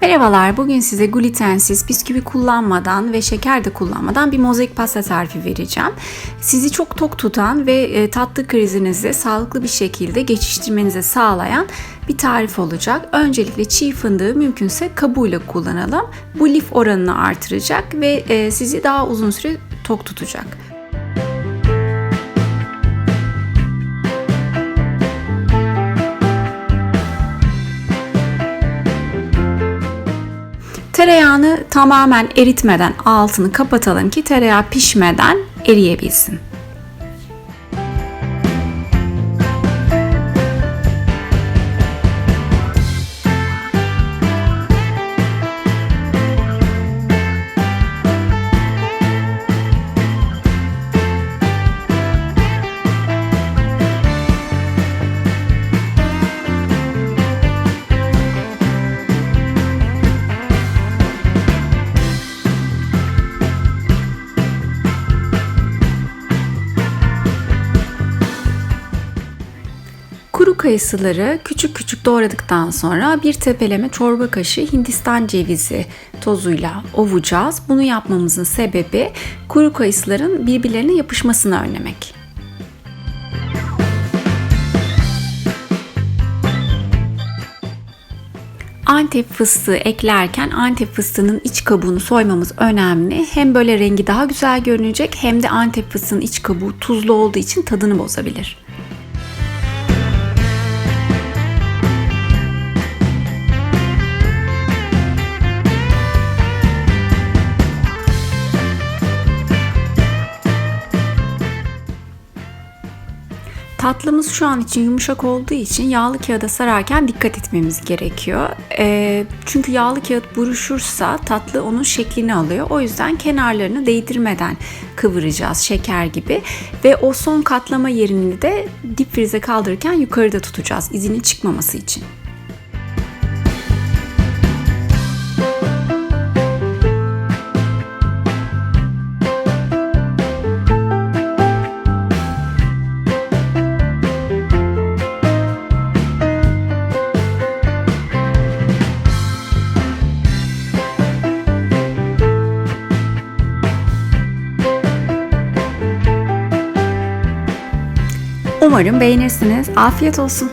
Merhabalar, bugün size glutensiz, bisküvi kullanmadan ve şeker de kullanmadan bir mozaik pasta tarifi vereceğim. Sizi çok tok tutan ve e, tatlı krizinizi sağlıklı bir şekilde geçiştirmenize sağlayan bir tarif olacak. Öncelikle çiğ fındığı mümkünse kabuğuyla kullanalım. Bu lif oranını artıracak ve e, sizi daha uzun süre tok tutacak. Tereyağını tamamen eritmeden altını kapatalım ki tereyağı pişmeden eriyebilsin. Kuru kayısıları küçük küçük doğradıktan sonra bir tepeleme çorba kaşığı Hindistan cevizi tozuyla ovacağız. Bunu yapmamızın sebebi kuru kayısıların birbirlerine yapışmasını önlemek. Antep fıstığı eklerken Antep fıstığının iç kabuğunu soymamız önemli. Hem böyle rengi daha güzel görünecek hem de Antep fıstığının iç kabuğu tuzlu olduğu için tadını bozabilir. Tatlımız şu an için yumuşak olduğu için yağlı kağıda sararken dikkat etmemiz gerekiyor. E, çünkü yağlı kağıt buruşursa tatlı onun şeklini alıyor. O yüzden kenarlarını değdirmeden kıvıracağız şeker gibi. Ve o son katlama yerini de dip frize kaldırırken yukarıda tutacağız izinin çıkmaması için. Umarım beğenirsiniz. Afiyet olsun.